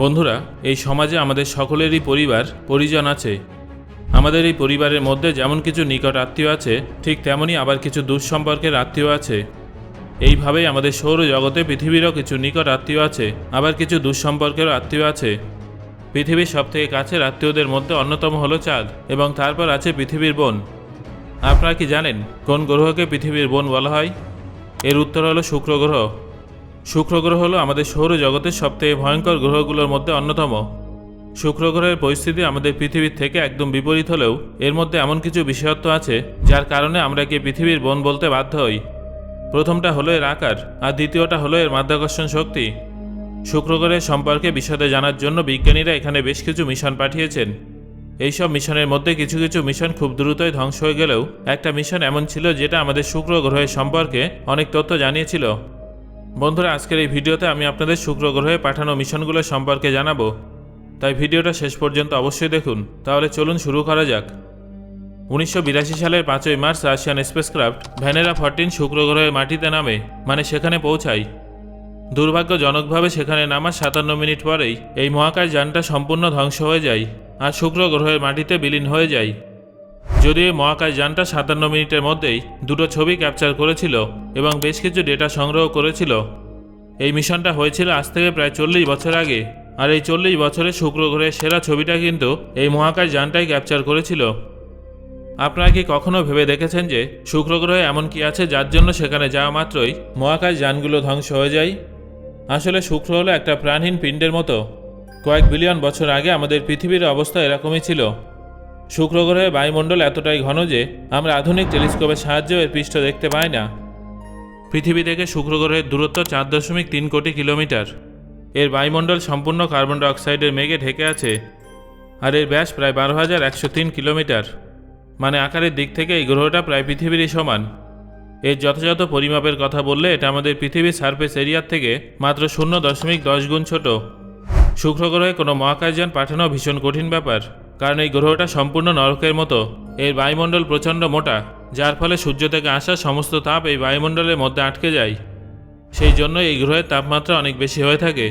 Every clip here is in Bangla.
বন্ধুরা, এই সমাজে আমাদের সকলেরই পরিবার, পরিজন আছে। আমাদের এই পরিবারের মধ্যে যেমন কিছু নিকট আত্মীয় আছে, ঠিক তেমনই আবার কিছু দুঃসম্পর্কের আত্মীয় আছে। এইভাবেই আমাদের সৌর জগতে পৃথিবীরও কিছু নিকট আত্মীয় আছে, আবার কিছু দুঃসম্পর্কেরও আত্মীয় আছে। পৃথিবীর সবথেকে কাছের আত্মীয়দের মধ্যে অন্যতম হলো চাঁদ, এবং তারপর আছে পৃথিবীর বোন। আপনারা কি জানেন কোন গ্রহকে পৃথিবীর বোন বলা হয়? এর উত্তর হলো শুক্র গ্রহ। শুক্র গ্রহ হলো আমাদের সৌরজগতের সবথেকে ভয়ঙ্কর গ্রহগুলোর মধ্যে অন্যতম। শুক্র গ্রহের পরিস্থিতি আমাদের পৃথিবীর থেকে একদম বিপরীত হলেও এর মধ্যে এমন কিছু বিশেষত্ব আছে, যার কারণে আমরা একে পৃথিবীর বোন বলতে বাধ্য হই। প্রথমটা হলো এর আকার, আর দ্বিতীয়টা হলো এর মাধ্যাকর্ষণ শক্তি। শুক্র গ্রহের সম্পর্কে বিশদে জানার জন্য বিজ্ঞানীরা এখানে বেশ কিছু মিশন পাঠিয়েছেন। এইসব মিশনের মধ্যে কিছু কিছু মিশন খুব দ্রুতই ধ্বংস হয়ে গেলেও, একটা মিশন এমন ছিল যেটা আমাদের শুক্র গ্রহের সম্পর্কে অনেক তথ্য জানিয়েছিল। বন্ধুরা, আজকের এই ভিডিওতে আমি আপনাদের শুক্র গ্রহে পাঠানো মিশনগুলো সম্পর্কে জানাব। তাই ভিডিওটা শেষ পর্যন্ত অবশ্যই দেখুন। তাহলে চলুন শুরু করা যাক। উনিশশো বিরাশি সালের পাঁচই March Russian spacecraft Venera fourteen শুক্র গ্রহের মাটিতে নামে মানে সেখানে পৌঁছায়। দুর্ভাগ্যজনকভাবে সেখানে নামার সাতান্ন মিনিট পরেই এই মহাকাশ যানটা সম্পূর্ণ ধ্বংস হয়ে যায় আর শুক্র গ্রহের মাটিতে বিলীন হয়ে যায়। যদিও মহাকাশ যানটা সাতান্ন মিনিটের মধ্যেই দুটো ছবি ক্যাপচার করেছিল এবং বেশ কিছু ডেটা সংগ্রহ করেছিল। এই মিশনটা হয়েছিল আজ থেকে প্রায় চল্লিশ বছর আগে। আর এই চল্লিশ বছরে শুক্র গ্রহের সেরা ছবিটা কিন্তু এই মহাকাশ যানটাই ক্যাপচার করেছিল। আপনারা কি কখনো ভেবে দেখেছেন যে শুক্র গ্রহে এমন কি আছে যার জন্য সেখানে যাওয়া মাত্রই মহাকাশ যানগুলো ধ্বংস হয়ে যায়? আসলে শুক্র হলো একটা প্রাণহীন পিণ্ডের মতো। কয়েক বিলিয়ন বছর আগে আমাদের পৃথিবীর অবস্থা এরকমই ছিল। শুক্র গ্রহের বায়ুমণ্ডল এতটাই ঘন যে আমরা আধুনিক টেলিস্কোপের সাহায্যেও এর পৃষ্ঠ দেখতে পাই না। পৃথিবী থেকে শুক্র গ্রহের দূরত্ব চার দশমিক তিন কোটি কিলোমিটার। এর বায়ুমণ্ডল সম্পূর্ণ কার্বন ডাইঅক্সাইডের মেঘে ঢেকে আছে আর এর ব্যাস প্রায় বারো হাজার একশো তিন কিলোমিটার। মানে আকারের দিক থেকে এই গ্রহটা প্রায় পৃথিবীরই সমান। এর যথাযথ পরিমাপের কথা বললে এটা আমাদের পৃথিবীর সারফেস এরিয়ার থেকে মাত্র শূন্য দশমিক দশ গুণ ছোট। শুক্র গ্রহে কোনো মহাকাশযান পাঠানো ভীষণ কঠিন ব্যাপার। কারণ এই গ্রহটা সম্পূর্ণ নরকের মতো। এর বায়ুমণ্ডল প্রচণ্ড মোটা, যার ফলে সূর্য থেকে আসা সমস্ত তাপ এই বায়ুমণ্ডলের মধ্যে আটকে যায়। সেই জন্য এই গ্রহের তাপমাত্রা অনেক বেশি হয়ে থাকে।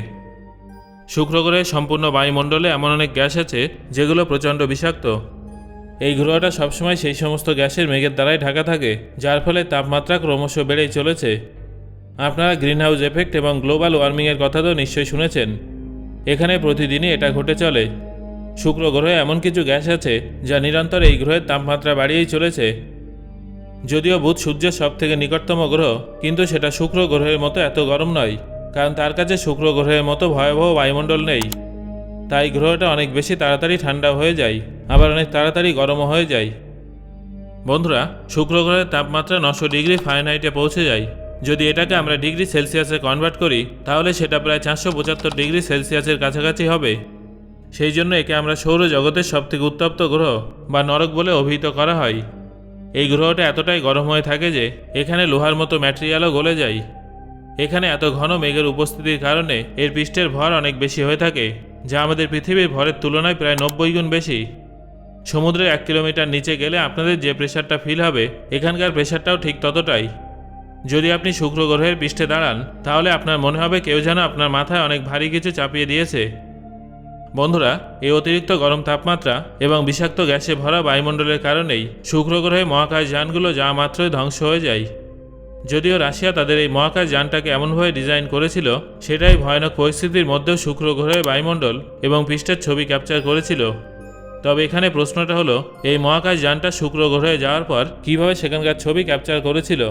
শুক্র গ্রহের সম্পূর্ণ বায়ুমণ্ডলে এমন অনেক গ্যাস আছে, যেগুলো প্রচণ্ড বিষাক্ত। এই গ্রহটা সবসময় সেই সমস্ত গ্যাসের মেঘের দ্বারাই ঢাকা থাকে, যার ফলে তাপমাত্রা ক্রমশ বেড়েই চলেছে। আপনারা গ্রিনহাউস এফেক্ট এবং গ্লোবাল ওয়ার্মিংয়ের কথা তো নিশ্চয়ই শুনেছেন। এখানে প্রতিদিনই এটা ঘটে চলে। শুক্র গ্রহে এমন কিছু গ্যাস আছে যা নিরন্তর এই গ্রহের তাপমাত্রা বাড়িয়েই চলেছে। যদিও বুধ সূর্যের সব থেকে নিকটতম গ্রহ, কিন্তু সেটা শুক্র গ্রহের মতো এত গরম নয়, কারণ তার কাছে শুক্র গ্রহের মতো ভয়াবহ বায়ুমণ্ডল নেই। তাই গ্রহটা অনেক বেশি তাড়াতাড়ি ঠান্ডা হয়ে যায়, আবার অনেক তাড়াতাড়ি গরমও হয়ে যায়। বন্ধুরা শুক্র গ্রহের তাপমাত্রা নশো ডিগ্রি ফারেনহাইটে পৌঁছে যায়। যদি এটাকে আমরা ডিগ্রি সেলসিয়াসে কনভার্ট করি, তাহলে সেটা প্রায় চারশো পঁচাত্তর ডিগ্রি সেলসিয়াসের কাছাকাছি হবে। সেই জন্য একে আমরা সৌরজগতের সবথেকে উত্তপ্ত গ্রহ বা নরক বলে অভিহিত করা হয়। এই গ্রহটা এতটাই গরম হয়ে থাকে যে এখানে লোহার মতো ম্যাটেরিয়ালও গলে যায়। এখানে এত ঘন মেঘের উপস্থিতির কারণে এর পৃষ্ঠের ভর অনেক বেশি হয়ে থাকে, যা আমাদের পৃথিবীর ভরের তুলনায় প্রায় নব্বই গুণ বেশি। সমুদ্রের এক কিলোমিটার নিচে গেলে আপনাদের যে প্রেশারটা ফিল হবে, এখানকার প্রেশারটাও ঠিক ততটাই। যদি আপনি শুক্র গ্রহের পৃষ্ঠে দাঁড়ান, তাহলে আপনার মনে হবে কেউ যেন আপনার মাথায় অনেক ভারী কিছু চাপিয়ে দিয়েছে। বন্ধুরা, এই অতিরিক্ত গরম তাপমাত্রা এবং বিষাক্ত গ্যাসে ভরা বায়ুমণ্ডলের কারণেই শুক্র গ্রহে মহাকাশ যানগুলো যা মাত্রই ধ্বংস হয়ে যায়। যদিও রাশিয়া তাদের এই মহাকাশ যানটাকে এমনভাবে ডিজাইন করেছিল, সেটাই ভয়ানক পরিস্থিতির মধ্যেও শুক্র গ্রহে বায়ুমণ্ডল এবং পৃষ্ঠের ছবি ক্যাপচার করেছিল। তবে এখানে প্রশ্নটা হলো, এই মহাকাশ যানটা শুক্র গ্রহে যাওয়ার পর কীভাবে সেখানকার ছবি ক্যাপচার করেছিল?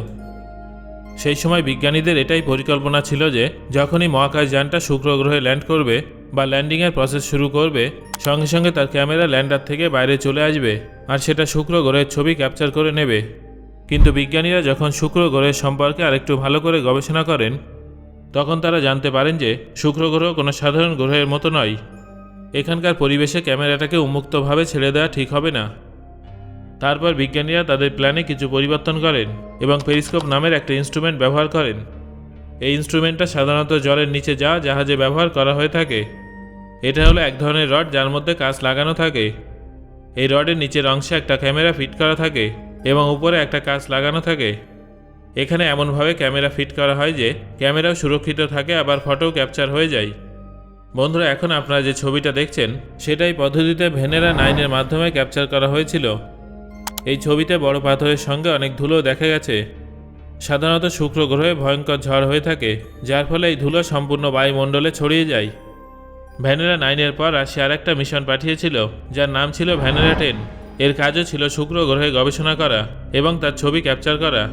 সেই সময় বিজ্ঞানীদের এটাই পরিকল্পনা ছিল যে, যখনই মহাকাশ যানটা শুক্র গ্রহে ল্যান্ড করবে বা ল্যান্ডিংয়ের প্রসেস শুরু করবে, সঙ্গে সঙ্গে তার ক্যামেরা ল্যান্ডার থেকে বাইরে চলে আসবে আর সেটা শুক্র গ্রহের ছবি ক্যাপচার করে নেবে। কিন্তু বিজ্ঞানীরা যখন শুক্র গ্রহের সম্পর্কে আরেকটু ভালো করে গবেষণা করেন, তখন তারা জানতে পারেন যে শুক্র গ্রহ কোনো সাধারণ গ্রহের মতো নয়। এখানকার পরিবেশে ক্যামেরাটাকে উন্মুক্তভাবে ছেড়ে দেওয়া ঠিক হবে না। তারপর বিজ্ঞানীরা তাদের প্ল্যানে কিছু পরিবর্তন করেন এবং পেরিস্কোপ নামের একটা ইনস্ট্রুমেন্ট ব্যবহার করেন। এই ইনস্ট্রুমেন্টটা সাধারণত জলের নিচে যা জাহাজে ব্যবহার করা হয়ে থাকে। এটা হলো এক ধরনের রড যার মধ্যে কাঁচ লাগানো থাকে। এই রডের নিচের অংশে একটা ক্যামেরা ফিট করা থাকে এবং উপরে একটা কাঁচ লাগানো থাকে। এখানে এমনভাবে ক্যামেরা ফিট করা হয় যে ক্যামেরাও সুরক্ষিত থাকে, আবার ফটো ক্যাপচার হয়ে যায়। বন্ধুরা, এখন আপনারা যে ছবিটা দেখছেন, সেটাই পদ্ধতিতে ভেনেরা নাইনের মাধ্যমে ক্যাপচার করা হয়েছিল। এই ছবিতে বড় পাথরের সঙ্গে অনেক ধুলো দেখা গেছে। সাধারণত শুক্র গ্রহে ভয়ঙ্কর ঝড় হয়ে থাকে, যার ফলে এই ধুলো সম্পূর্ণ বায়ুমণ্ডলে ছড়িয়ে যায়। ভ্যানেরা নাইনের পর রাশিয়া আরেকটা মিশন পাঠিয়েছিল, যার নাম ছিল ভ্যানেরা টেন। এর কাজও ছিল শুক্র গ্রহে গবেষণা করা এবং তার ছবি ক্যাপচার করা।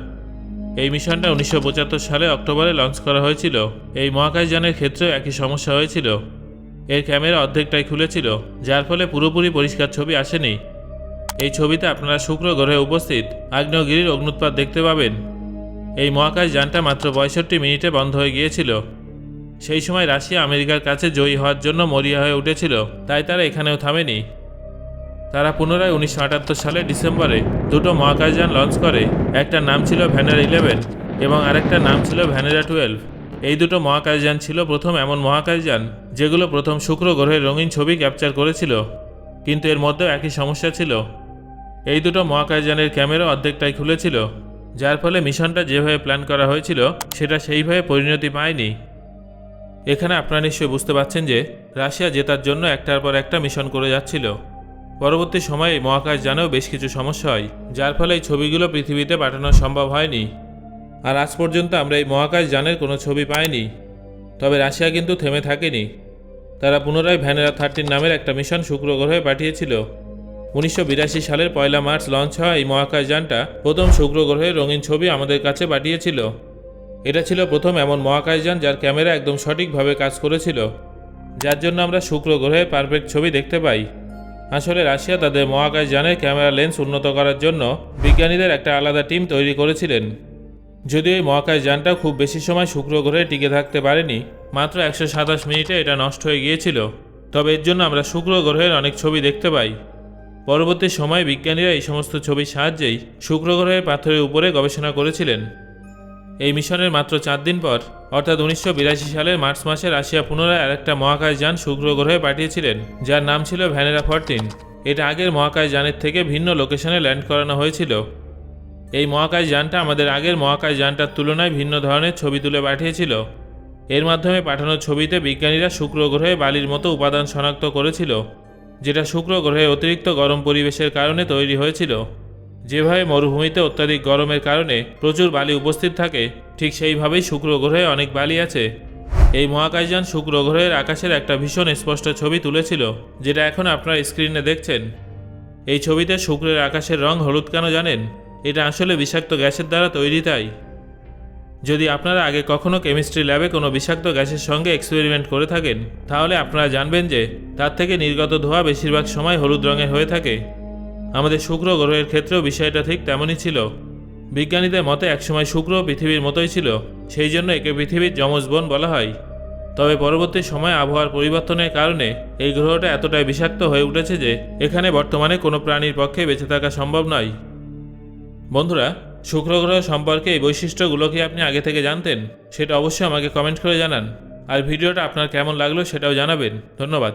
এই মিশনটা উনিশশো পঁচাত্তর সালে অক্টোবরে লঞ্চ করা হয়েছিল। এই মহাকাশযানের ক্ষেত্রেও একই সমস্যা হয়েছিল। এর ক্যামেরা অর্ধেকটাই খুলেছিল, যার ফলে পুরোপুরি পরিষ্কার ছবি আসেনি। এই ছবিতে আপনারা শুক্র গ্রহে উপস্থিত আগ্নেয়গিরির অগ্নুৎপাত দেখতে পাবেন। এই মহাকাশ যানটা মাত্র পঁয়ষট্টি মিনিটে বন্ধ হয়ে গিয়েছিল। সেই সময় রাশিয়া আমেরিকার কাছে জয়ী হওয়ার জন্য মরিয়া হয়ে উঠেছিল, তাই তারা এখানেও থামেনি। তারা পুনরায় উনিশশো আটাত্তর সালে ডিসেম্বরে দুটো মহাকাশযান লঞ্চ করে, একটার নাম ছিল ভ্যানেরা ইলেভেন এবং আরেকটার নাম ছিল ভ্যানেরা টুয়েলভ। এই দুটো মহাকাশযান ছিল প্রথম এমন মহাকাশযান যেগুলো প্রথম শুক্র গ্রহের রঙিন ছবি ক্যাপচার করেছিল। কিন্তু এর মধ্যেও একই সমস্যা ছিল। এই দুটো মহাকাশযানের ক্যামেরা অর্ধেকটাই খুলেছিল, যার ফলে মিশনটা যেভাবে প্ল্যান করা হয়েছিল, সেটা সেইভাবে পরিণতি পায়নি। এখানে আপনারা নিশ্চয়ই বুঝতে পারছেন যে, রাশিয়া জেতার জন্য একটার পর একটা মিশন করে যাচ্ছিল। পরবর্তী সময়ে মহাকাশ জানেও বেশ কিছু সমস্যা হয়, যার ফলে এই ছবিগুলো পৃথিবীতে পাঠানো সম্ভব হয়নি। আর আজ পর্যন্ত আমরা এই মহাকাশ যানের কোনো ছবি পাইনি। তবে রাশিয়া কিন্তু থেমে থাকেনি। তারা পুনরায় ভ্যানেরা থার্টিন নামের একটা মিশন শুক্র গ্রহে পাঠিয়েছিল। উনিশশো বিরাশি সালের পয়লা মার্চ লঞ্চ হওয়া এই মহাকাশযানটা প্রথম শুক্র গ্রহের রঙিন ছবি আমাদের কাছে পাঠিয়েছিল। এটা ছিল প্রথম এমন মহাকাশযান যার ক্যামেরা একদম সঠিকভাবে কাজ করেছিল। যার জন্য আমরা শুক্র গ্রহে পারফেক্ট ছবি দেখতে পাই। আসলে রাশিয়া তাদের মহাকাশযানের ক্যামেরা লেন্স উন্নত করার জন্য বিজ্ঞানীদের একটা আলাদা টিম তৈরি করেছিলেন। যদিও এই মহাকাশযানটা খুব বেশি সময় শুক্র গ্রহে টিকে থাকতে পারেনি, মাত্র একশো সাতাশ মিনিটে এটা নষ্ট হয়ে গিয়েছিল। তবে এর জন্য আমরা শুক্র গ্রহের অনেক ছবি দেখতে পাই। পরবর্তী সময়ে বিজ্ঞানীরা এই সমস্ত ছবির সাহায্যেই শুক্র গ্রহের পাথরের উপরে গবেষণা করেছিলেন। এই মিশনের মাত্র চার দিন পর, অর্থাৎ উনিশশো বিরাশি সালের মার্চ মাসে রাশিয়া পুনরায় আরেকটা মহাকাশযান শুক্র গ্রহে পাঠিয়েছিলেন, যার নাম ছিল ভ্যানেরা ফরটিন। এটা আগের মহাকাশযানের থেকে ভিন্ন লোকেশনে ল্যান্ড করানো হয়েছিল। এই মহাকাশযানটা আমাদের আগের মহাকাশযানটার তুলনায় ভিন্ন ধরনের ছবি তুলে পাঠিয়েছিল। এর মাধ্যমে পাঠানো ছবিতে বিজ্ঞানীরা শুক্র গ্রহে বালির মতো উপাদান শনাক্ত করেছিল। যেটা শুক্র গ্রহে অতিরিক্ত গরম পরিবেশের কারণে তৈরি হয়েছিল। যেভাবে মরুভূমিতে অত্যাধিক গরমের কারণে প্রচুর বালি উপস্থিত থাকে, ঠিক সেইভাবেই শুক্র গ্রহে অনেক বালি আছে। এই মহাকাশযান শুক্র গ্রহের আকাশের একটা ভীষণ স্পষ্ট ছবি তুলেছিল, যেটা এখন আপনার স্ক্রিনে দেখছেন। এই ছবিতে শুক্রের আকাশের রং হলুদ কেন জানেন? এটা আসলে বিষাক্ত গ্যাসের দ্বারা তৈরি তাই। যদি আপনারা আগে কখনো কেমিস্ট্রি ল্যাবে কোনো বিষাক্ত গ্যাসের সঙ্গে এক্সপেরিমেন্ট করে থাকেন, তাহলে আপনারা জানবেন যে তার থেকে নির্গত ধোঁয়া বেশিরভাগ সময় হলুদ রঙের হয়ে থাকে। আমাদের শুক্র গ্রহের ক্ষেত্রেও বিষয়টা ঠিক তেমনই ছিল। বিজ্ঞানীদের মতে একসময় শুক্র পৃথিবীর মতোই ছিল, সেই জন্য একে পৃথিবীর যমজ বোন বলা হয়। তবে পরবর্তী সময় আবহাওয়ার পরিবর্তনের কারণে এই গ্রহটা এতটাই বিষাক্ত হয়ে উঠেছে যে এখানে বর্তমানে কোনো প্রাণীর পক্ষে বেঁচে থাকা সম্ভব নয়। বন্ধুরা শুক্র গ্রহ সম্পর্কে এই বৈশিষ্ট্যগুলো কি আপনি আগে থেকে জানতেন? সেটা অবশ্যই আমাকে কমেন্ট করে জানান। আর ভিডিওটা আপনার কেমন লাগল সেটাও জানাবেন। ধন্যবাদ।